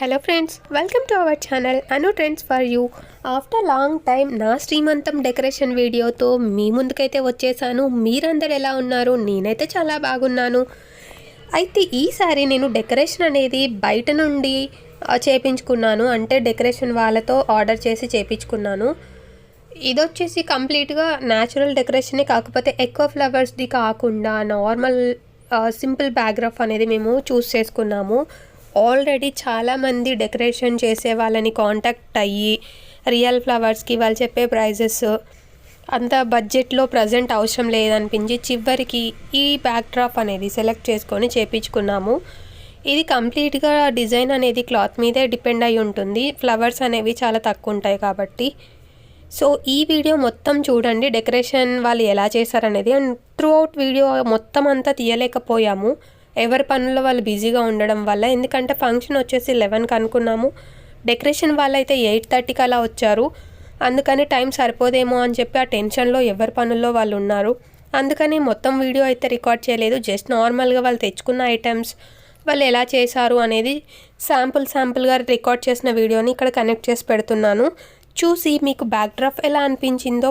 Hello friends welcome to our channel Anu trends for you after long time నా శ్రీమంతం decoration వీడియోతో మీ ముందుకైతే వచ్చేసాను. మీరందరు ఎలా ఉన్నారు? నేనైతే చాలా బాగున్నాను. అయితే ఈసారి నేను డెకరేషన్ అనేది బయట నుండి చేపించుకున్నాను. అంటే డెకరేషన్ వాళ్ళతో ఆర్డర్ చేసి చేపించుకున్నాను. ఇది వచ్చేసి కంప్లీట్గా న్యాచురల్ డెకరేషనే కాకపోతే ఎక్కువ ఫ్లవర్స్ది కాకుండా నార్మల్ సింపుల్ బ్యాక్గ్రాఫ్ అనేది మేము చూస్ చేసుకున్నాము. ఆల్రెడీ చాలామంది డెకరేషన్ చేసే వాళ్ళని కాంటాక్ట్ అయ్యి రియల్ ఫ్లవర్స్కి వాళ్ళు చెప్పే ప్రైజెస్ అంత బడ్జెట్లో ప్రజెంట్ అవసరం లేదనిపించి చివరికి ఈ బ్యాక్డ్రాప్ అనేది సెలెక్ట్ చేసుకొని చేపించుకున్నాము. ఇది కంప్లీట్గా డిజైన్ అనేది క్లాత్ మీదే డిపెండ్ అయి ఉంటుంది. ఫ్లవర్స్ అనేవి చాలా తక్కువ ఉంటాయి కాబట్టి. సో ఈ వీడియో మొత్తం చూడండి. డెకరేషన్ వాళ్ళు ఎలా చేశారనేది. అండ్ త్రూ అవుట్ వీడియో మొత్తం అంతా తీయలేకపోయాము. ఎవరి పనుల్లో వాళ్ళు బిజీగా ఉండడం వల్ల. ఎందుకంటే ఫంక్షన్ వచ్చేసి లెవెన్కి అనుకున్నాము. డెకరేషన్ వాళ్ళైతే ఎయిట్ థర్టీకి అలా వచ్చారు. అందుకని టైం సరిపోదేమో అని చెప్పి ఆ టెన్షన్లో ఎవరి పనుల్లో వాళ్ళు ఉన్నారు. అందుకని మొత్తం వీడియో అయితే రికార్డ్ చేయలేదు. జస్ట్ నార్మల్గా వాళ్ళు తెచ్చుకున్న ఐటమ్స్ వాళ్ళు ఎలా చేశారు అనేది శాంపుల్ శాంపుల్గా రికార్డ్ చేసిన వీడియోని ఇక్కడ కనెక్ట్ చేసి పెడుతున్నాను. చూసి మీకు బ్యాక్డ్రాప్ ఎలా అనిపించిందో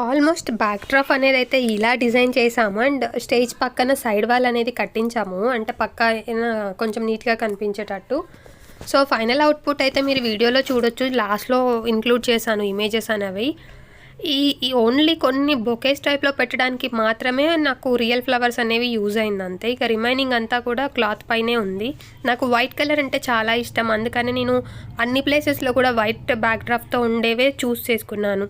ఆల్మోస్ట్ బ్యాక్ డ్రాప్ అనేది అయితే ఇలా డిజైన్ చేసాము అండ్ స్టేజ్ పక్కన సైడ్ వాల్ అనేది కట్టించాము. అంటే పక్క కొంచెం నీట్గా కనిపించేటట్టు. సో ఫైనల్ అవుట్పుట్ అయితే మీరు వీడియోలో చూడొచ్చు. లాస్ట్లో ఇంక్లూడ్ చేశాను ఇమేజెస్ అనేవి. ఈ ఈ ఓన్లీ కొన్ని బొకేస్ టైప్లో పెట్టడానికి మాత్రమే నాకు రియల్ ఫ్లవర్స్ అనేవి యూజ్ అయింది అంతే ఇక రిమైనింగ్ అంతా కూడా క్లాత్ పైనే ఉంది. నాకు వైట్ కలర్ అంటే చాలా ఇష్టం. అందుకని నేను అన్ని ప్లేసెస్లో కూడా వైట్ బ్యాక్ డ్రాప్తో ఉండేవే చూస్ చేసుకున్నాను.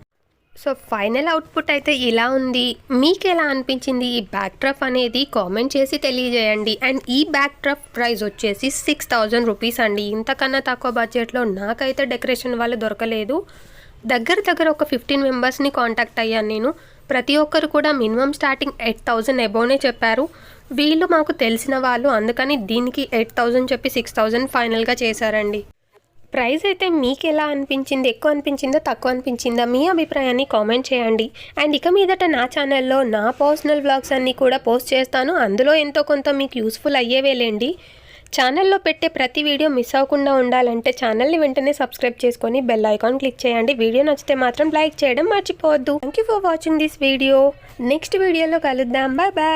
సో ఫైనల్ అవుట్పుట్ అయితే ఇలా ఉంది. మీకు ఎలా అనిపించింది ఈ బ్యాక్డ్రాప్ అనేది? కామెంట్ చేసి తెలియజేయండి. అండ్ ఈ బ్యాక్డ్రాప్ ప్రైస్ వచ్చేసి సిక్స్ థౌజండ్ రూపీస్ అండి. ఇంతకన్నా తక్కువ బడ్జెట్లో నాకైతే డెకరేషన్ వాళ్ళు దొరకలేదు. దగ్గర దగ్గర ఒక ఫిఫ్టీన్ మెంబర్స్ని కాంటాక్ట్ అయ్యాను నేను. ప్రతి ఒక్కరు కూడా మినిమం స్టార్టింగ్ ఎయిట్ థౌజండ్ ఎబోనే చెప్పారు. వీళ్ళు మాకు తెలిసిన వాళ్ళు అందుకని దీనికి ఎయిట్ థౌజండ్ చెప్పి సిక్స్ థౌజండ్ ఫైనల్గా చేశారండి. ప్రైస్ అయితే మీకు ఎలా అనిపించింది? ఎక్కువ అనిపించిందా? తక్కువ అనిపించిందా? మీ అభిప్రాయాన్ని కామెంట్ చేయండి. అండ్ ఇక మీదట నా ఛానల్లో నా పర్సనల్ బ్లాగ్స్ అన్నీ కూడా పోస్ట్ చేస్తాను. అందులో ఎంతో కొంత మీకు యూస్ఫుల్ అయ్యేవేలేండి. ఛానల్లో పెట్టే ప్రతి వీడియో మిస్ అవ్వకుండా ఉండాలంటే ఛానల్ని వెంటనే సబ్స్క్రైబ్ చేసుకొని బెల్ ఐకాన్ క్లిక్ చేయండి. వీడియో నచ్చితే మాత్రం లైక్ చేయడం మర్చిపోవద్దు. Thank you for watching this video next వీడియోలో కలుద్దాం. Bye bye